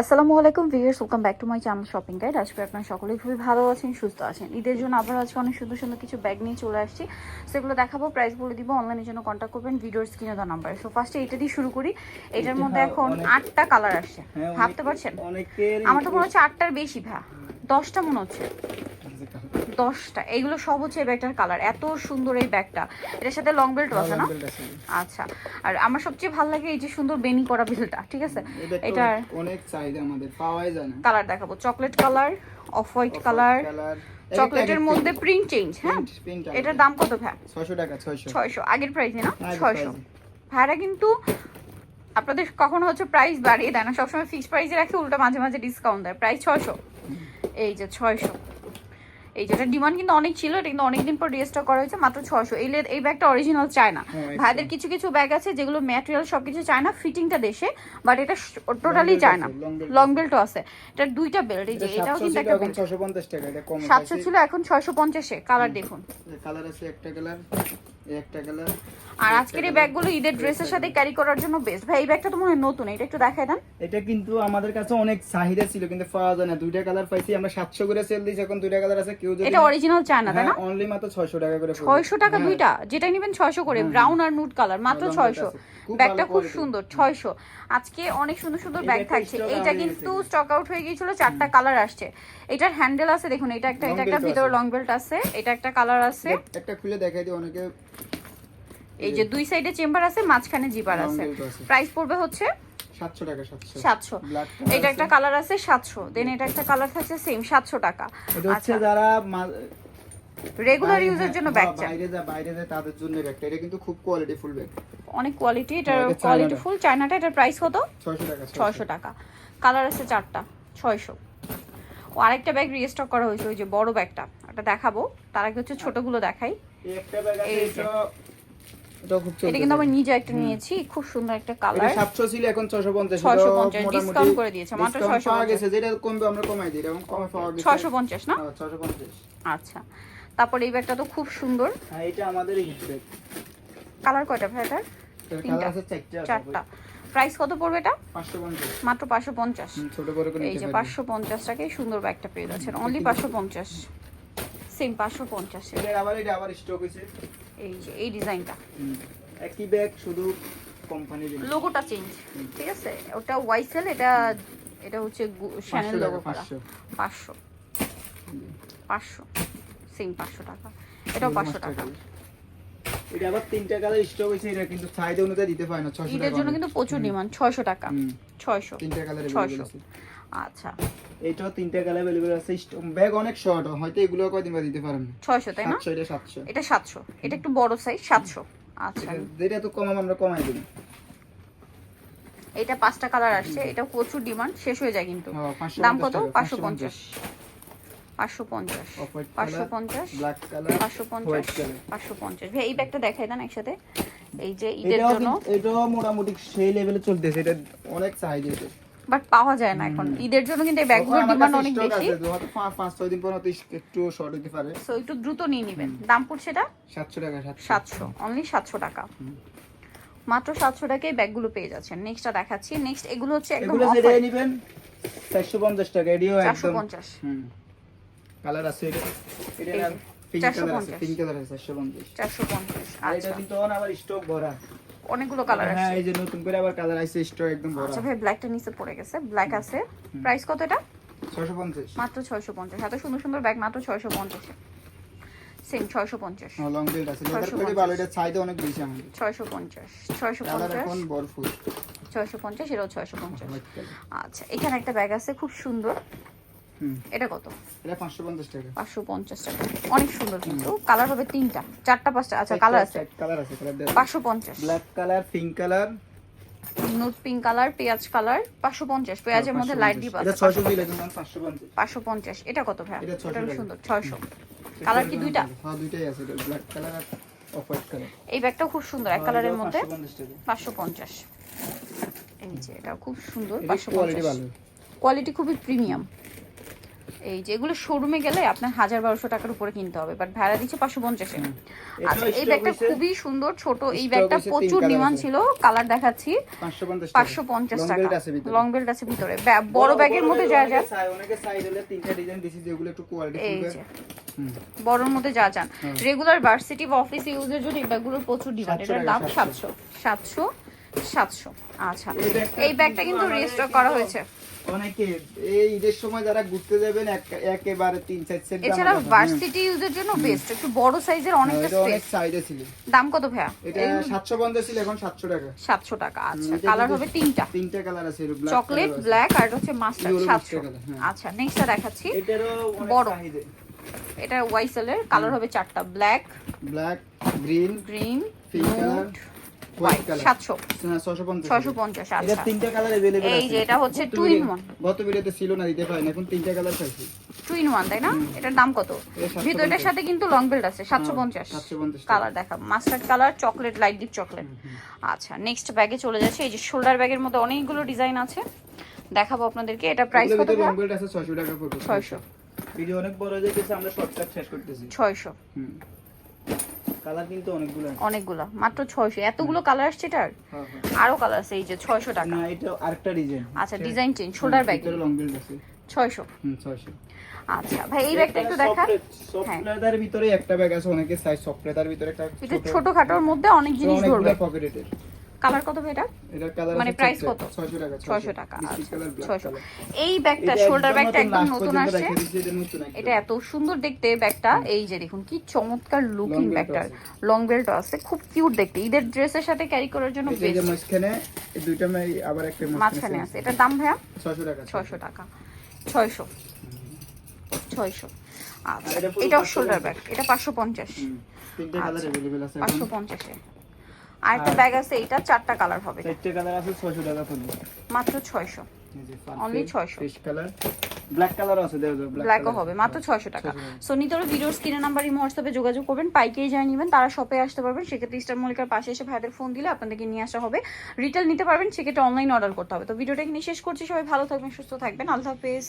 আসসালামু আলাইকুম viewers welcome back to my channel shopping guide আজকে আপনারা সকলেই খুবই ভালো আছেন সুস্থ আছেন। ঈদের জন্য আবার আজকে অনেক সুন্দর সুন্দর কিছু ব্যাগ নিয়ে চলে আসছি। সেগুলো দেখাবো প্রাইস বলে দিব অনলাইনের জন্য কন্ট্যাক্ট করবেন ভিডিওর স্ক্রিনে দেওয়া নাম্বার সো ফার্স্টে এটা দিয়ে শুরু করি। এটার মধ্যে হ্যাঁ, এখন আটটা কালার আসছে। হ্যাঁ, ভাবতে পারছেন? আমার তো মনে হচ্ছে আটটার বেশি ভা দশটা মনে হচ্ছে। দশটা এগুলো সব হচ্ছে এই ব্যাগটার কালার এত সুন্দর এই ব্যাগটা। এটার সাথে লং বেল্ট আছে না? আচ্ছা আর আমার সবচেয়ে ভালো লাগে এই যে সুন্দর বেনি করা বেলটা ঠিক আছে? এটা অনেক চাহিদা আমাদের পাওয়াই যায় না। কালার দেখাবো। Chocolate colour off white colour চকলেটের মধ্যে প্রিন্ট চেঞ্জ হ্যাঁ? এটার দাম কত ভাই? 600 টাকা 600 ছয়শো আগের প্রাইসে না? আগের ছয়শো। price-এ। ভাইরা কিন্তু আপনাদের কখনো হচ্ছে প্রাইস বাড়িয়ে দেয় না সবসময় ফিক্সড প্রাইসে রাখে উল্টো মাঝে মাঝে ডিসকাউন্ট দেয়। প্রাইস ছয়শো। এই যে ছয়শো। এই যেটা ডিমান্ড কিন্তু অনেক ছিল এটা কিন্তু অনেকদিন পর রিস্টক করা হয়েছে মাত্র ছশো এই এই ব্যাগটা অরিজিনাল চায় না ভাইদের কিছু কিছু ব্যাগ আছে যেগুলো ম্যাটেরিয়াল সবকিছু চায় না ফিটিংটা দেশে বাট এটা টোটালি চায় না লং বেল্টও আছে। এটার দুইটা বেল্ট এই যে এটা এটাও কিন্তু একটা বেল্ট ছশো পঞ্চাশ টাকা এটা কম সাতশো ছিল এখন ছয়শো পঞ্চাশে কালার দেখুন। কালার আছে একটা কালার একটা কালার আর আজকের এই ব্যাগগুলো ঈদের ড্রেসের সাথে ক্যারি করার জন্য বেস্ট ভাই এই ব্যাগটা তো মনে হয় নতুন এটা একটু দেখায় দেন। এটা কিন্তু আমাদের কাছে অনেক চাহিদা ছিল কিন্তু পাওয়া যায় না। দুইটা কালার পাইছি আমরা 700 করে সেল দিয়েছি এখন দুইটা কালার আছে কেউ যদি এটা অরিজিনাল তাই না? অনলি মাত্র 600 টাকা করে পড়বে। ছয়শো টাকা হ্যাঁ। দুইটা যেটাই নেবেন ছয়শো করে ব্রাউন আর নুট কালার মাত্র লং বেল্ট ছয়শো। আছে। খুব ব্যাগটা খুব সুন্দর ছয়শো। আজকে অনেক সুন্দর সুন্দর ব্যাগ থাকছে। এইটা কিন্তু স্টক আউট হয়ে গিয়েছিল চারটা কালার আসছে। এটার হ্যান্ডেল আছে দেখুন এটা একটা এটা একটা ভিতরে লং বেল্ট আছে এটা একটা কালার আছে। একটা খুলে দেখাই দিই অনেকে এই যে দুই সাইডে চেম্বার আছে মাঝখানে জিপার আছে। প্রাইস পড়বে হচ্ছে 700 টাকা 700 সাতশো। এটা একটা কালার আছে সাতশো। দেন এটা একটা কালার থাকছে সেম সাতশো টাকা। আচ্ছা। যারা রেগুলার ইউজের জন্য হ্যাঁ, ব্যাগ চাই। বাইরে যা বাইরে যায় তাদের জন্য ব্যাগটা এটা কিন্তু খুব কোয়ালিটি ফুল ব্যাগ অনেক কোয়ালিটি এটা কোয়ালিটি ফুল চায়নাটা এটার প্রাইস কত? 600 টাকা ছয়শো। টাকা। কালার আছে চারটা ছয়শো। ও আরেকটা ব্যাগ রিস্টক করা হয়েছে ওই যে বড় ব্যাগটা ওটা দেখাবো। তার আগে হচ্ছে ছোটগুলো দেখাই। এই একটা ব্যাগ আছে যে। এটা এটা কিন্তু আমি নিজে একটা নিয়েছি খুব সুন্দর একটা এটা 700 ছিল এখন 650 650 discount করে দিয়েছে, মাত্র 650 পাওয়া গেছে যেটা কমবে আমরা কমাই দিই এরকম কমে পাওয়া গেছে। ছয়শো পঞ্চাশ না? হ্যাঁ, 650 আচ্ছা তারপর এই ব্যাগটা তো খুব সুন্দর। হ্যাঁ এটা আমাদের হিট ব্যাগ কালার কয়টা ভাই এটার। কালার আছে চারটা প্রাইস কত পড়বে এটা? মাত্র পাঁচশো পঞ্চাশ। এই যে পাঁচশো পঞ্চাশ টাকায় সুন্দর ব্যাগটা পেয়ে যাচ্ছেন। অনলি পাঁচশো পঞ্চাশ। সেম পাঁচশো পঞ্চাশ এটা আবার এটা আবার স্টক হইছে এই যে এই ডিজাইনটা। একই ব্যাগ শুধু কোম্পানি লোগোটা চেঞ্জ ঠিক আছে? ওটা ওয়াইসেল এটা এটা হচ্ছে শ্যানেল লোগো করা। 500 পাঁচশো। পাঁচশো। সেম পাঁচশো টাকা। এটাও পাঁচশো টাকা। এটা আবার তিনটা কালার স্টক হইছে এটা কিন্তু চাহিদা অনুযায়ী দিতে পারে না 600 ঈদের টাকা জন্য কিন্তু প্রচুর ডিমান্ড ছয়শো টাকা। হুম, ছয়শো। তিনটা কালার ছয়শো। আছে। আচ্ছা। এটাও তিনটা কালার अवेलेबल আছে ব্যাগ অনেক শর্ট হয়তো এগুলো কয়দিন বাদ দিতে পারেন ছয়শো তাই না 700 এটা 700 এটা সাতশো এটা একটু বড় সাইজ সাতশো আচ্ছা যেটা তো কমাম আমরা কমাই দিই এটা পাঁচটা কালার আসছে এটা প্রচুর ডিমান্ড শেষ হয়ে যায় কিন্তু হ্যাঁ, 550 দাম কত টাকা, পাঁচশো পঞ্চাশ পাঁচশো পঞ্চাশ Off-white পাঁচশো color, পঞ্চাশ ব্ল্যাক কালার পাঁচশো পঞ্চাশ হোয়াইট কালার পাঁচশো পঞ্চাশ ভাই এই ব্যাগটা দেখাই দেন একসাথে এই যে ঈদের এটাও জন্য কিন্তু- এটাও মোটামুটি সেই লেভেলে চলতেছে এটা অনেক চাহিদা এটা বাট পাওয়া যায় না এখন। ঈদের জন্য কিন্তু এই ব্যাগগুলোর ডিমান্ড অনেক বেশি। পাঁচ ছয় দিন পর হয়তো একটু শর্ট হতে পারে। সো একটু দ্রুত নিয়ে নেবেন। দাম পড়ছে এটা? সাতশো টাকা সাতশো। অনলি সাতশো টাকা। মাত্র সাতশো টাকায় ব্যাগগুলো পেয়ে যাচ্ছেন। নেক্সটটা দেখাচ্ছি। নেক্সট এগুলো হচ্ছে একদম এগুলো নিবেন পঞ্চাশ টাকা এটিও চারশো একদম পঞ্চাশ। হুম। কালার আছে এটা। এটা এই যে, পিঙ্ক 450 কালার আছে পিঙ্ক কালার আছে চারশো পঞ্চাশ চারশো পঞ্চাশ আর এটা আচ্ছা। কালার হ্যাঁ এই যে নতুন করে আবার কালার আছে স্টক একদম ভরা। আচ্ছা ভাই ব্ল্যাকটা নিচে পড়ে গেছে। ব্ল্যাক আছে। প্রাইস কত এটা? ছয়শো পঞ্চাশ। মাত্র ছয়শো পঞ্চাশ। এত সুন্দর সুন্দর ব্যাগ মাত্র ছয়শো পঞ্চাশে। সেম ছয়শো পঞ্চাশ। লং বেল্ট আছে। লেদার 650 ভালো। এটা চাহিদা অনেক বেশি আমাদের। ছয়শো পঞ্চাশ ছয়শো কালার পঞ্চাশ। এখন বরফুল ছয়শো পঞ্চাশ এটাও ছয়শো পঞ্চাশ। হোয়াইট কালার আচ্ছা এখানে একটা ব্যাগ আছে খুব সুন্দর। এটা কত? এটা পাঁচশো পঞ্চাশ টাকা। পাঁচশো পঞ্চাশ টাকা। অনেক সুন্দর কিন্তু। কালার হবে তিনটা। চারটা পাঁচটা আচ্ছা কালার আছে। কালার আছে কালার পাঁচশো পঞ্চাশ। Black colour pink colour nude pink colour পেঁয়াজ কালার পাঁচশো পঞ্চাশ। পেঁয়াজের মধ্যে লাইট ডিপ এটা আছে দিলে এখন পাঁচশো পঞ্চাশ। পাঁচশো পঞ্চাশ। এটা কত ভাই এটা 600 এটা। সুন্দর। ছয়শো। কালার কি দুইটা? হ্যাঁ দুইটাই আছে। ব্ল্যাক কালার আর অফ হোয়াইট কালার এই ব্যাগটাও খুব সুন্দর। এক কালারের মধ্যে টাকা। পাঁচশো পঞ্চাশ। এই যে এটা খুব সুন্দর। এটা পাঁচশো কোয়ালিটি ভালো। কোয়ালিটি খুবই প্রিমিয়াম এই যে এগুলো শোরুমে গেলে আপনার হাজার বারোশো টাকার উপরে কিনতে হবে বাট ভাড়া দিচ্ছে পাঁচশো পঞ্চাশে আচ্ছা এই ব্যাগটা খুবই সুন্দর ছোট এই ব্যাগটা প্রচুর ডিমান্ড ছিল কালার দেখাচ্ছি। পাঁচশো পঞ্চাশ টাকা। লং বেল্ট আছে ভিতরে। বড় ব্যাগের মধ্যে যা যা। এই যে। বড়র মধ্যে যা যান রেগুলার ভার্সিটি বা অফিস ইউজের জন্য এই ব্যাগগুলোর প্রচুর ডিমান্ড এটার দাম সাতশো। সাতশো সাতশো আচ্ছা এই ব্যাগটা কিন্তু কিন্তু করা হয়েছে। অনেকে এই ঈদের সময় যারা ঘুরতে যাবেন একেবারে তিন চার সেট এছাড়া ভার্সিটি ইউজের জন্য বেস্ট একটু বড় সাইজের অনেকটা অনেক স্পেস সাইডে ছিল। দাম কত ভাইয়া? এটা ছিল এখন সাতশো টাকা। সাতশো টাকা আচ্ছা কালার হবে তিনটা। তিনটা কালার আছে black চকলেট ব্ল্যাক আর হচ্ছে color, হ্যাঁ। আচ্ছা নেক্সটটা দেখাচ্ছি। এটারও বড়। এটা ওয়াইসেলের কালার হবে চারটা black black green green Pink colour colour chocolate light chocolate আচ্ছা। নেক্সট ব্যাগে চলে যাচ্ছে। এই যে শোল্ডার ব্যাগের মধ্যে অনেকগুলো ডিজাইন আছে। দেখাবো আপনাদেরকে। এটা প্রাইস ছয়শো লং কালার কিন্তু অনেকগুলো আছে। অনেকগুলো মাত্র ছয়শো এতগুলো কালার আসছে এটার? হ্যাঁ হ্যাঁ। আরও কালার আছে এই যে ছয়শো টাকা। না এটা আরেকটা ডিজাইন। আচ্ছা design change shoulder bag long belt আছে। ছয়শো। হুম 600 আচ্ছা ভাই এই ব্যাগটা একটু দেখা। সফট হ্যাঁ। লেদারের ভিতরে একটা ব্যাগ আছে অনেকে সাইজ সফট ভিতরে একটা একটু ছোটখাটোর মধ্যে অনেক জিনিস ধরবে। পকেটের। কালার কত ভাই এটা এটার কালার মানে price কত? 600 টাকা ছয়শো টাকা বিস্কিট আচ্ছা কালার ব্ল্যাক ছয়শো কালার এই ব্যাগটা এটা শোল্ডার একদম ব্যাগটা একদম last নতুন পর্যন্ত আসছে রেখে দিয়েছি, এটা নতুন একদম। এটা এত সুন্দর দেখতে ব্যাগটা এই যে দেখুন কি চমৎকার লুকিং Long belt ব্যাগটার আছে। লং বেল্ট আছে খুব কিউট দেখতে ঈদের ড্রেসের সাথে ক্যারি করার জন্য এই যে- এই যে বেস্ট মাঝখানে এই দুইটা মাই আবার একটা মাঝখানে আছে এটার দাম ভাইয়া 600 টাকা ছয়শো টাকা ছয়শো ছয়শো আচ্ছা আর এটা পুরো এটাও 550 শোল্ডার ব্যাগ এটা পাঁচশো পঞ্চাশ হুম, তিনটে কালার আচ্ছা। अवेलेबल আছে পাঁচশো এখন পঞ্চাশে আর একটা ব্যাগ আছে এটা চারটা কালার হবে। চারটে কালার আছে 600 টাকা পড়বে। মাত্র ছয়শো। এই যে Only 600 fish colour black colour আছে ব্ল্যাকও হবে মাত্র ছয়শো টাকা। সো নিতর ভিডিওর নাম্বার হোয়াটসঅ্যাপে যোগাযোগ করবেন পাইকেই যাই নেবেন তারা শপে আসতে পারবেন। সেক্ষেত্রে ইস্টার মল্লিকার পাশে এসে ভাইদের ফোন দিলে আপনাদেরকে নিয়ে আসা হবে। রিটেল নিতে পারবেন সেক্ষেত্রে অনলাইন অর্ডার করতে হবে। তো ভিডিওটা এখানে শেষ করছি সবাই ভালো থাকবেন সুস্থ থাকবেন। আল্লাহ হাফেজ।